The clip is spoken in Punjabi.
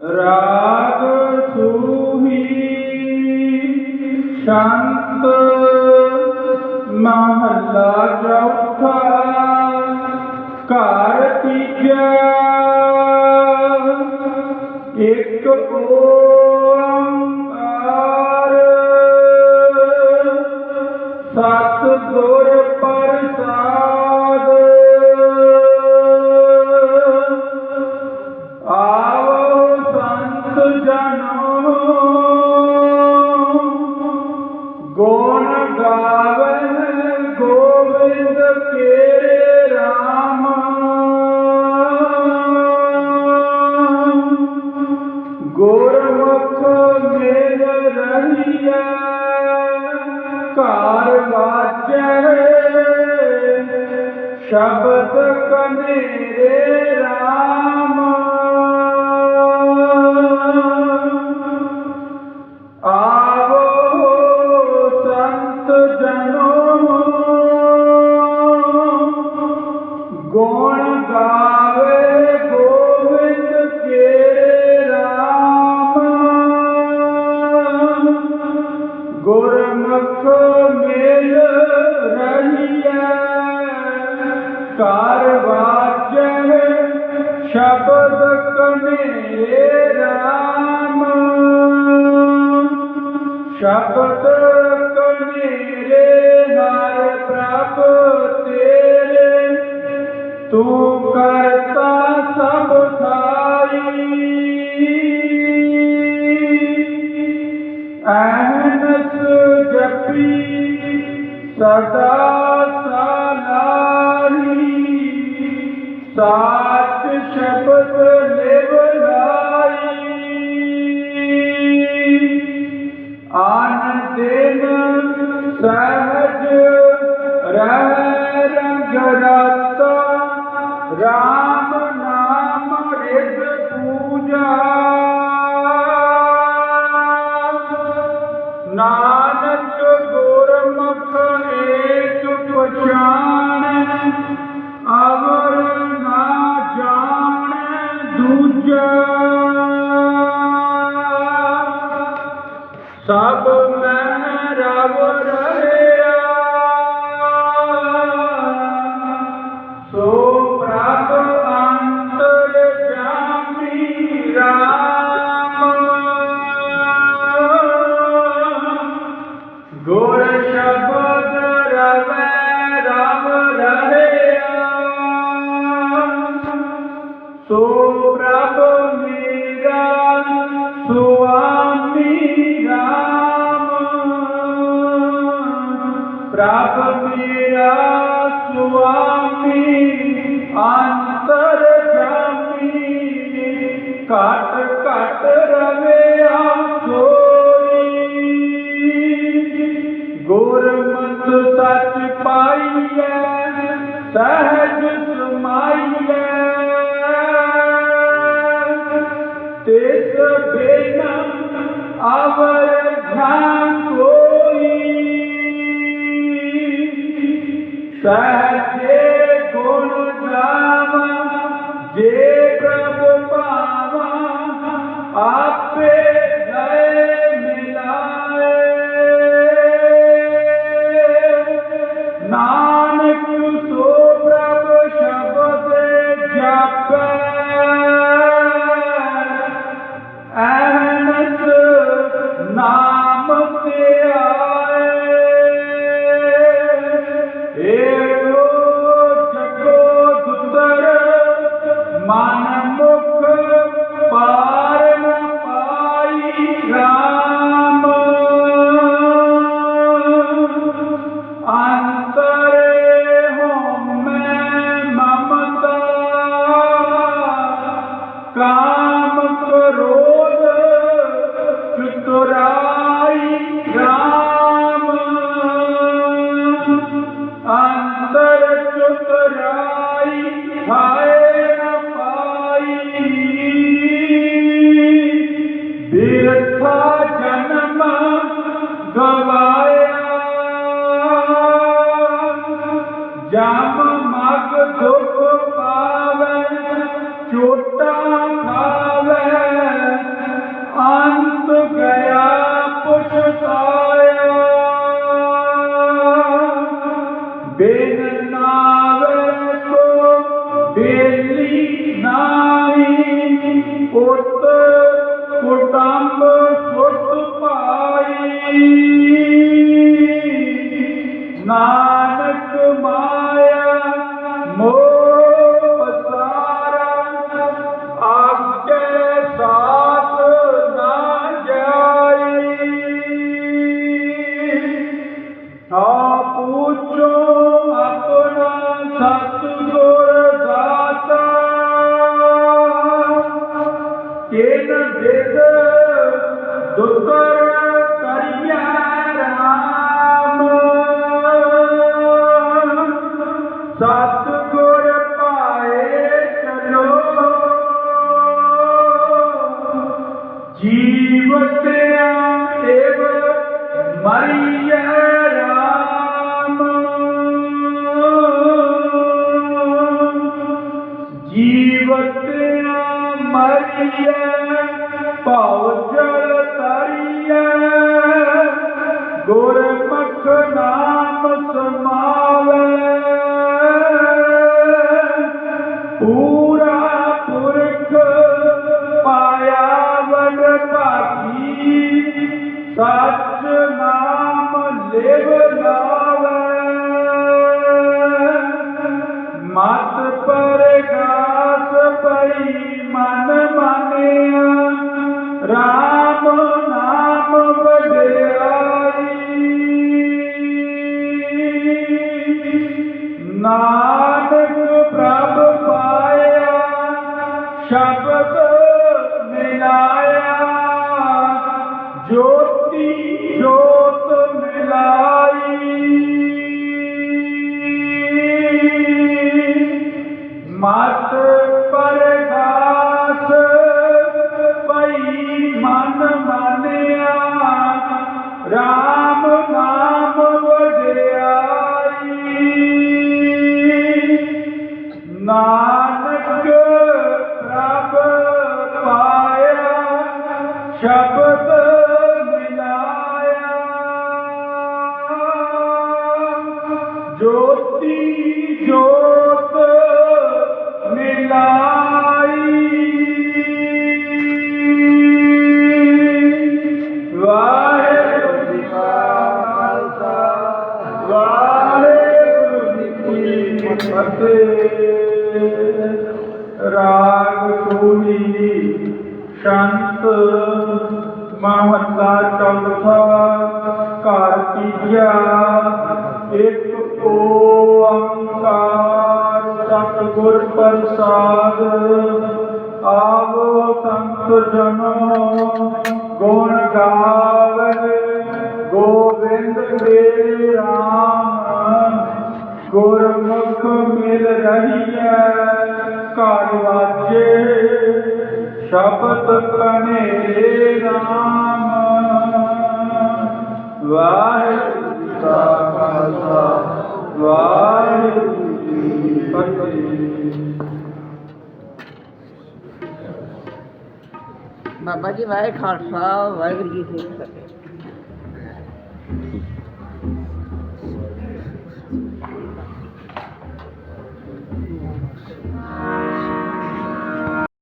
ਰਾਗ ਸੂਹੀ ਸ਼ਾਂਤ ਮਹੱਲਾ ਚੌਥਾ ਘਰ ਤੀਜਾ ਇੱਕ ਓੰਕਾਰ ਸਤ ਗੁਰ ਗੁਣ ਗਾਵਨ ਗੋਬਿੰਦ ਕੇ ਰਾਮ। ਗੁਰਮੁਖ ਮਿਲ ਰਹੀਐ ਘਰ ਵਾਜੈ ਸ਼ਬਦ ਕਨੇਰੇ ਰਾਮ। ਘਰ ਵਾਜੈ, ਸ਼ਬਦ ਕਨੇ ਰਾਮ। ਸ਼ਬਦ ਕਨੇਰੇ ਹਰ ਪ੍ਰਭ ਤੇਰੇ। ਤੂੰ ਕਰਤਾ ਸਭ ਥਾਈ ਅਹਨਸ ਜਪੀ, ਸਦਾ ਸਾਚ ਸ਼ਬਦ ਲਿਵ ਆਨ ਦਿਨ ਸਹਜ ਸਭ ਮੈਂ ਪ੍ਰਭ ਮੇਰਾ ਸੁਆਮੀ ਅੰਤਰ ਜਾਮੀ ਘਟ ਘਟ ਰਵਿਆ ਸੋਈ। ਗੁਰਮਤ ਸੱਚ ਪਾਈਐ ਸਹਿਜ ਸਹਜੇ ਗੁਣ ਗਾਵਾ ਜੇ I am a good Pah Be. Nanak ਮਾਇਆ ਮੋਹ ਪਸਾਰਾ ਸਾਥ ਨਾ ਜਾਈ। ਸਤ ਗੁਰ ਪਾਏ ਚਲੋ। ਜੀਵਤ ਦੇਵ ਮਰੀਐ ਰਾਮ। ਜੀਵਤ ਮਰੀਐ ਭਉ ਜਲ ਤਰੀਐ ਗੁਰਮੁਖ ਨਾਮ RAM ਨਾਮ ਵਡਿਆਈ। ਨਾਨਕ ਪ੍ਰਭ ਪਾਇਆ ਸ਼ਬਦ ਮਿਲਾਇਆ। ਜੋਤੀ ਜੋ ਵਾਹਿਗੁਰੂ ਜੀ ਕੀ ਫਤਿਹ ਰਾਗ ਸੂਨੀ ਸ਼ੰਤ ਮਹੱਲਾ ਚੌਥਾ ਘਰ ਤੀਜਾ ਇੱਕ ਓੰਕਾਰ ਸਤਿਗੁਰ ਪ੍ਰਸਾਦ ਰਹੀ ਹੈ ਘਰ ਵਾਜੇ, ਸ਼ਬਦ ਕਨੇ ਰਾਮ। ਵਾਹਿਗੁਰੂ ਕਾ ਖਾਲਸਾ, ਵਾਹਿਗੁਰੂ ਜੀ ਫਤਿਹ। ਬਾਬਾ ਜੀ ਵਾਹਿ ਖਾਲਸਾ, ਵਾਹਿਗੁਰੂ ਜੀ ਕੀ ਫਤਿਹ।